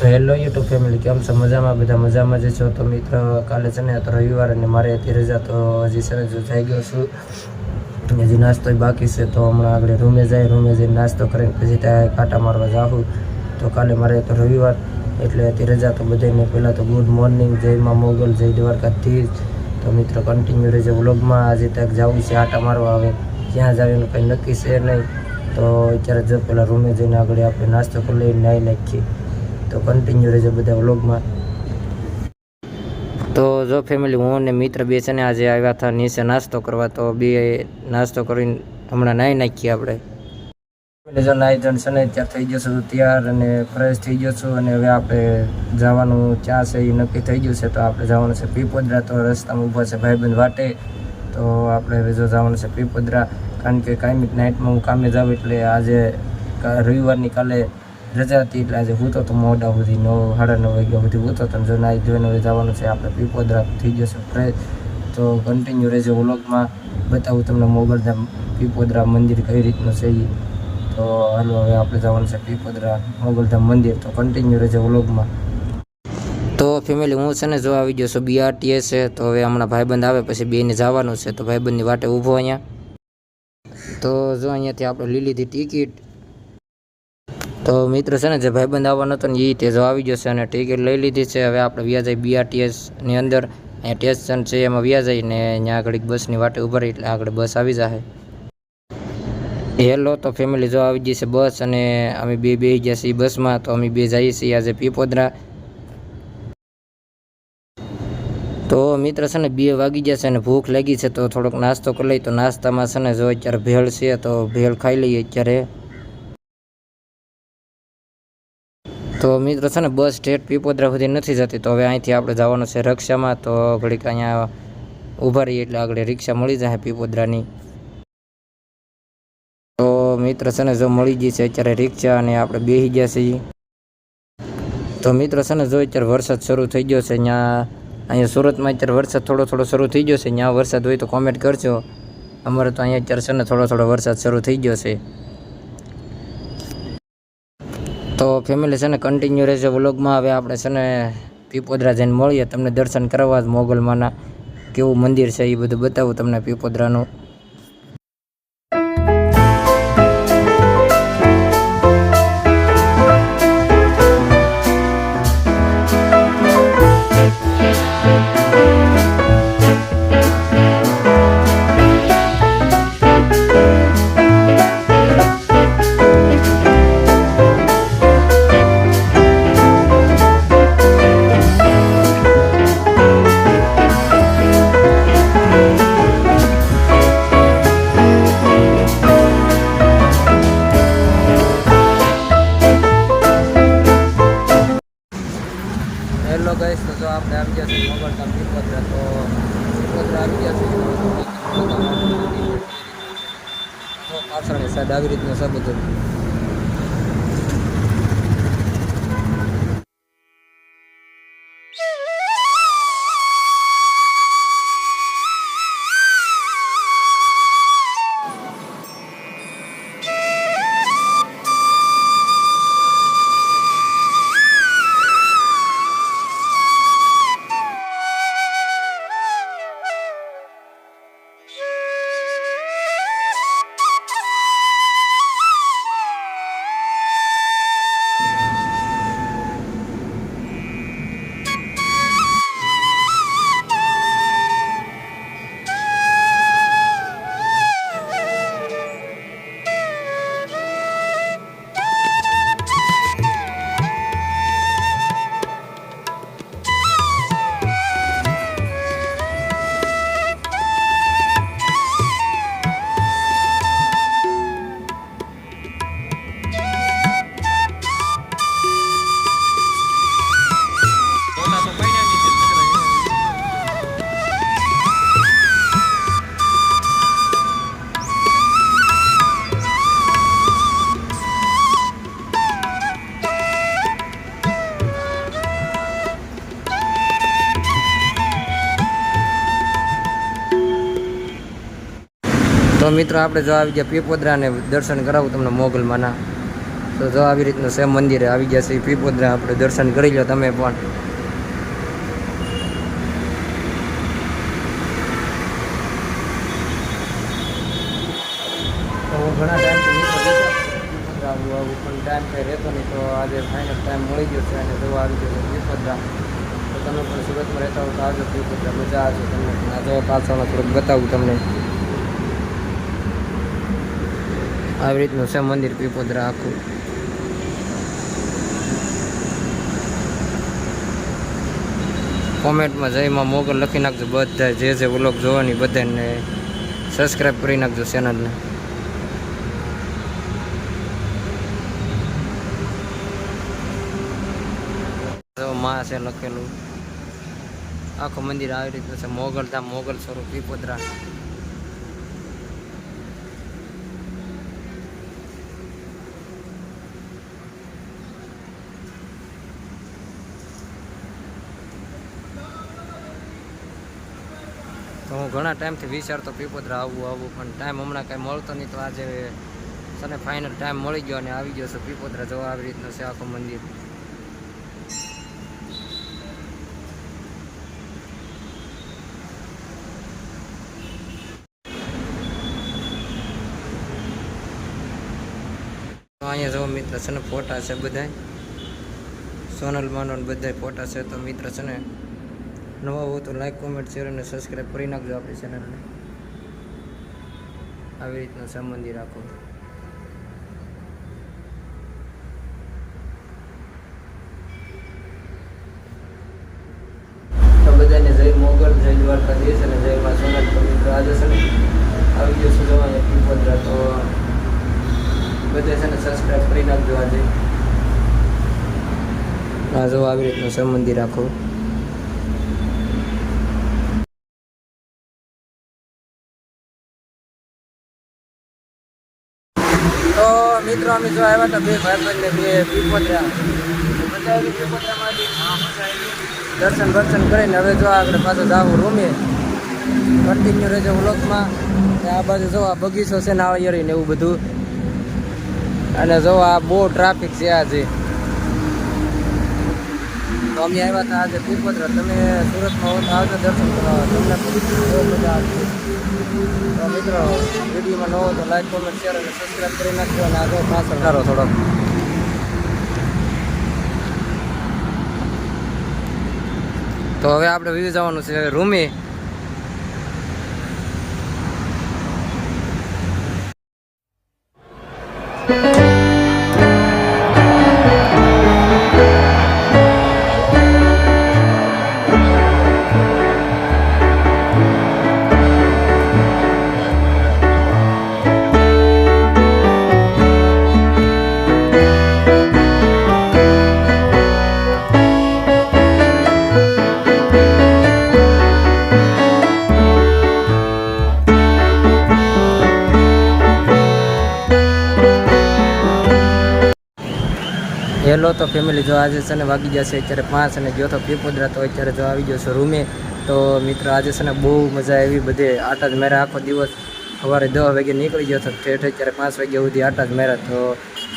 તો hello YouTube family કેમ છો? મજામાં? બધા મજામાં જ છો? તો મિત્ર, કાલે છે ને તો રવિવાર અને મારે હતી રજા, તો હજી છે જો થઈ ગયો છું. હજી નાસ્તો બાકી છે, તો હમણાં આગળ રૂમે જાય, રૂમે જઈને નાસ્તો કરીને પછી ત્યાં કાંટા મારવા જાઉં તો કાલે મારે તો રવિવાર, એટલે હતી રજા તો બધાને પહેલાં તો ગુડ મોર્નિંગ જય માં મોગલ, જય દ્વારકાથી તો મિત્રો કન્ટિન્યુ રહેજો વ્લોગમાં આજે તક જવું છે, આટા મારવા. આવે ક્યાં જવાનું કંઈ નક્કી છે નહીં. તો અત્યારે જો પહેલાં રૂમે જઈને આગળ આપણે નાસ્તો કરી લઈને નાહી નાખીએ. તો કન્ટિન્યુ રહેજો બધા વ્લોગમાં. તો જો ફેમિલી હું અને મિત્ર બે છે ને આજે આવ્યા હતા નીચે નાસ્તો કરવા તો બે નાસ્તો કરીને હમણાં નાહી નાખીએ આપણે. એટલે જો નાહી જણ છે ને ત્યાં થઈ ગયો છું તૈયાર અને ફ્રેશ થઈ ગયો છું અને હવે આપણે જવાનું ક્યાં છે એ નક્કી થઈ ગયું છે તો આપણે જવાનું છે પીપોદરા તો રસ્તામાં ઊભા છે ભાઈબંધ વાટે. તો આપણે હવે જો જવાનું છે પીપોદરા કારણ કે કાયમી નાઇટમાં હું કામે જાઉં એટલે આજે રવિવારની કાલે રજા હતી એટલે આજે હું તો મોડા સુધી નવ, સાડા નવ વાગ્યા સુધી હું તો જો નાઈ ધોઈને હવે જવાનું છે આપણે પીપોદરા થઈ જશે ફ્રેશ તો કન્ટિન્યુ રહેજો વ્લોગમાં. બતાવું તમને મોગલધામ પીપોદરા મંદિર કઈ રીતનું છે એ તો હાલો હવે આપણે જવાનું છે પીપોદરા મોગલધામ મંદિર. તો કન્ટિન્યુ રહેજો વ્લોગમાં. તો ફેમિલી હું છે ને જો આવી ગયો છું બીઆરટીએસ છે, તો હવે હમણાં ભાઈબંધ આવે પછી બેને જવાનું છે. તો ભાઈબંધની વાટે ઊભો અહીંયા. તો જો અહીંયાથી આપણે લીલીથી ટિકિટ તો મિત્ર છે ને, જે ભાઈબંધ આવવાનો હતો ને એ તે જો આવી જશે અને ટિકિટ લઈ લીધી છે. હવે આપણે વ્યાજાઈ બીઆરટીએસની અંદર. અહીંયા સ્ટેશન છે એમાં વ્યાજાઈ ને ત્યાં આગળ બસની વાટે ઊભા રહી, એટલે આગળ બસ આવી જાય હેલો, તો ફેમિલી જો આવી ગઈ છે બસ અને અમે બે બે ગયા છીએ બસમાં, તો અમે બે જઈએ છીએ આજે પીપોદરા. તો મિત્ર છે ને, બે વાગી જશે અને ભૂખ લાગી છે, તો થોડોક નાસ્તો કરી લઈએ. તો નાસ્તામાં છે ને, જો અત્યારે ભેળ છે, તો ભેળ ખાઈ લઈએ અત્યારે. તો મિત્ર છે ને, બસ સ્ટેટ પીપોદરા સુધી નથી જતી, તો હવે અહીંથી આપણે જવાનું છે રક્ષામાં, તો ઘડીક અહીંયા ઊભા રહીએ એટલે આગળ રિક્ષા મળી જાય પીપોદરાની. તો મિત્ર છે ને, જો મળી ગઈ છે અત્યારે રિક્ષા અને આપણે બેસી ગયા છીએ. તો મિત્ર છે ને, જો અત્યારે વરસાદ શરૂ થઈ ગયો છે અહીંયા અહીંયા સુરતમાં અત્યારે વરસાદ થોડો થોડો શરૂ થઈ ગયો છે ત્યાં વરસાદ હોય તો કોમેન્ટ કરજો. અમારે તો અહીંયા અત્યારે છે ને, થોડો થોડો વરસાદ શરૂ થઈ ગયો છે. તો ફેમિલી છે ને કન્ટિન્યુ રહેશે વ્લોગમાં. હવે આપણે છે ને પીપોદરા જઈને મળીએ. તમને દર્શન કરવા મોગલમાંના કેવું મંદિર છે એ બધું બતાવું તમને પીપોદરાનું. હેલો ગાઈસ તો જો આપણે આવી ગયા છીએ મોગલધામ પીપોદરા તો પીપોદરા આવી ગયા છીએ. તો પાછળની સાઈડ આવી રીતનું છે તો મિત્રો, આપણે જો આવી ગયા પીપોદરા ને દર્શન કરાવું તમને મોગલમાંના. તો જો આવી રીતનું સેમ મંદિરે આવી ગયા છે પીપોદરા આપણે દર્શન કરી લો તમે પણ. તો હું ઘણા ટાઈમથી વિપોદરા આવું આવું પણ ટાઈમ કંઈ રહેતો નહીં, તો આજે ફાઇનલ ટાઈમ મળી ગયો છે અને જોવા આવી ગયો છે વિપોદરા તો તમે પણ સુરતમાં રહેતા હો તો આવજો વિપોદરા મજા આવશે તમને. પણ આ જો પાછળ થોડુંક બતાવું તમને. આવી રીતનું છે મંદિર, પીપોદરા આખું. કોમેન્ટમાં જયમાં મોગલ લખી નાખજો બધા જે જે વ્લોગ જોવાની બધાને સબસ્ક્રાઈબ કરી નાખજો ચેનલને માં છે લખેલું. આખું મંદિર આવી રીતનું છે મોગલ ધામ મોગલ સ્વરૂપ, પીપોદરા. હું ઘણા ટાઈમથી વિચારતો પીપોદરા આવવું આવવું પણ ટાઈમ હમણાં કાંઈ મળતો નહીં. તો આજે સને ફાઇનલ ટાઈમ મળી ગયો અને આવી ગયો છે પીપોદરા જોવા. આવી રીતનું છે આખું મંદિર. તો અહીંયા જો મિત્ર, છે ને ફોટા છે બધાય. સોનલ માનો બધા ફોટા છે. તો મિત્ર, છે ને નવા હો તો લાઈક કોમેન્ટ શેર અને સબસ્ક્રાઈબ કરી નાખજો આપણી ચેનલને આવી રીતના સંબંધી રાખો. તો બધાને જય મોગલ જય દ્વારકાધીશ અને જય માં સોનલ તો મિત્ર આજે છે ને આવી ગયો છું જવા પીપોદરા તો બધે છે ને સબસ્ક્રાઈબ કરી નાખજો આજે. આ જો આવી રીતનું સંબંધી રાખો. તો મિત્રો, અમે જો આવ્યા હતા બે ભાઈ ને બે પીપોત્રામાંથી? દર્શન દર્શન કરીને હવે જો આગળ પાછું જાવું રૂમે. કન્ટિન્યુ રહેજો વ્લોગમાં. આ બાજુ જો આ બગીચો છે, નાળિયેરી ને એવું બધું. અને જો આ બહુ ટ્રાફિક છે આજે તો અમે આવ્યા હતા આજે પીપોત્રા તમે સુરતમાં હો તો આવજો, દર્શન કરવા. તમને બહુ મજા આવશે. તો મિત્રો, વિડીયોમાં ન તો લાઈક કોમેન્ટ શેર અને સબસ્ક્રાઈબ કરી નાખજો અને આગળ પાછળ કરો થોડોક તો હવે આપણે વિવી જવાનું છે રૂમી. હેલો તો ફેમિલી જો આજે છે ને વાગી જશે, અત્યારે પાંચ અને ગયો તો પીપોદરા, તો અત્યારે જો આવી ગયો છે રૂમે. તો મિત્ર, આજે છે ને બહુ મજા આવી, બધે આટા જ મેરા આખો દિવસ સવારે દસ વાગે નીકળી ગયો હતો ઠેઠ અત્યારે પાંચ વાગ્યા સુધી આટા જ મેરા તો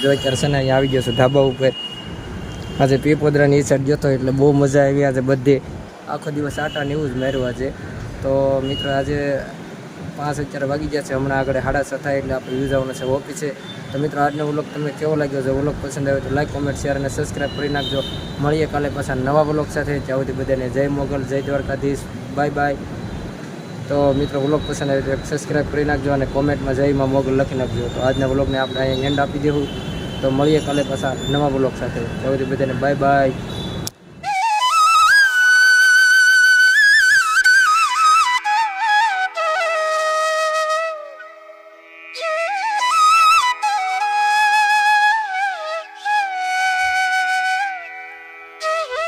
જો અત્યારે છે ને અહીંયા આવી ગયો છું ધાબા ઉપર. આજે પીપોદરાની ઈ સાઈડ ગયો એટલે બહુ મજા આવી, આજે બધે આખો દિવસ આટા ને એવું જ મેર્યું આજે. તો મિત્રો, આજે પાંચ અત્યારે વાગી ગયા છે. હમણાં આગળ સાડા છ થાય એટલે આપણે યુઝ છે ઓફિસે તો મિત્રો, આજનો વ્લોગ તમને કેવો લાગ્યો? છે વ્લોગ પસંદ આવ્યો તો લાઈક કોમેન્ટ શેર અને સબસ્ક્રાઈબ કરી નાખજો. મળીએ કાલે પાછા નવા વ્લોગ સાથે. ત્યાં સુધી બધાને જય મોગલ, જય દ્વારકાધીશ. બાય બાય તો મિત્રો, વ્લોગ પસંદ આવ્યો તો સબસ્ક્રાઈબ કરી નાખજો અને કોમેન્ટમાં જયમાં મોગલ લખી નાખજો. તો આજના વ્લોગને આપણે અહીંયા એન્ડ આપી દેવું તો મળીએ કાલે પાછા નવા વ્લોગ સાથે. ત્યાં બધાને બાય બાય